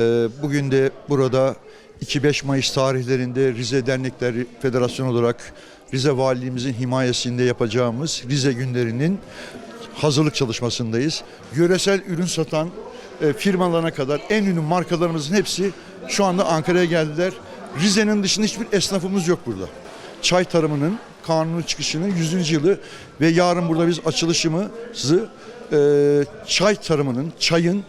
Ee, bugün de burada 2-5 Mayıs tarihlerinde Rize Dernekler Federasyonu olarak Rize Valiliğimizin himayesinde yapacağımız Rize günlerinin hazırlık çalışmasındayız. Yöresel ürün satan e, firmalarına kadar en ünlü markalarımızın hepsi şu anda Ankara'ya geldiler. Rize'nin dışında hiçbir esnafımız yok burada. Çay tarımının kanunu çıkışının 100. yılı ve yarın burada biz açılışımızı e, çay tarımının, çayın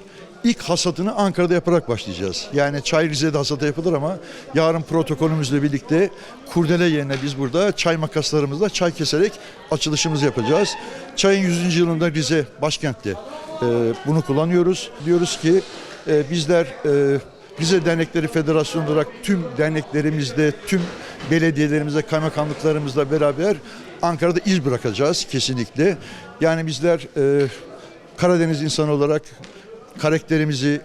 İlk hasadını Ankara'da yaparak başlayacağız. Yani çay Rize'de hasata yapılır ama yarın protokolümüzle birlikte kurdele yerine biz burada çay makaslarımızla çay keserek açılışımızı yapacağız. Çayın 100. yılında Rize başkentte e, bunu kullanıyoruz. Diyoruz ki e, bizler e, Rize Dernekleri Federasyonu olarak tüm derneklerimizde, tüm belediyelerimizde, kaymakamlıklarımızla beraber Ankara'da iz bırakacağız kesinlikle. Yani bizler e, Karadeniz insanı olarak karakterimizi,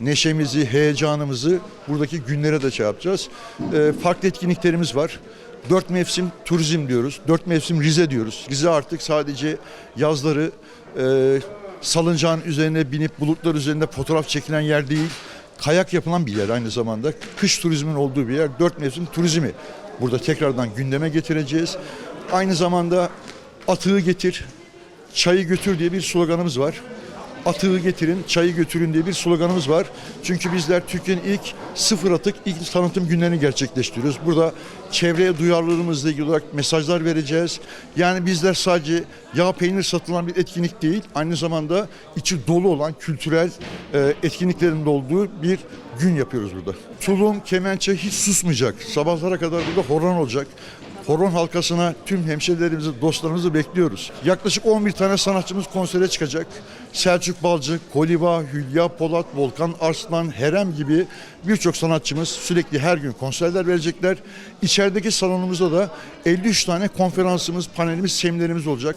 neşemizi, heyecanımızı buradaki günlere de şey. Ee, farklı etkinliklerimiz var. Dört mevsim turizm diyoruz. Dört mevsim Rize diyoruz. Rize artık sadece yazları e, salıncağın üzerine binip bulutlar üzerinde fotoğraf çekilen yer değil. Kayak yapılan bir yer aynı zamanda. Kış turizmin olduğu bir yer. Dört mevsim turizmi burada tekrardan gündeme getireceğiz. Aynı zamanda atığı getir, çayı götür diye bir sloganımız var atığı getirin, çayı götürün diye bir sloganımız var. Çünkü bizler Türkiye'nin ilk sıfır atık ilk tanıtım günlerini gerçekleştiriyoruz. Burada çevreye duyarlılığımızla ilgili olarak mesajlar vereceğiz. Yani bizler sadece yağ peynir satılan bir etkinlik değil, aynı zamanda içi dolu olan kültürel e, etkinliklerin de olduğu bir gün yapıyoruz burada. Tulum, kemençe hiç susmayacak. Sabahlara kadar burada horon olacak. Horon halkasına tüm hemşerilerimizi, dostlarımızı bekliyoruz. Yaklaşık 11 tane sanatçımız konsere çıkacak. Selçuk Balcı, Koliba, Hülya Polat, Volkan Arslan, Herem gibi birçok sanatçımız sürekli her gün konserler verecekler. İçerideki salonumuzda da 53 tane konferansımız, panelimiz, seminerimiz olacak.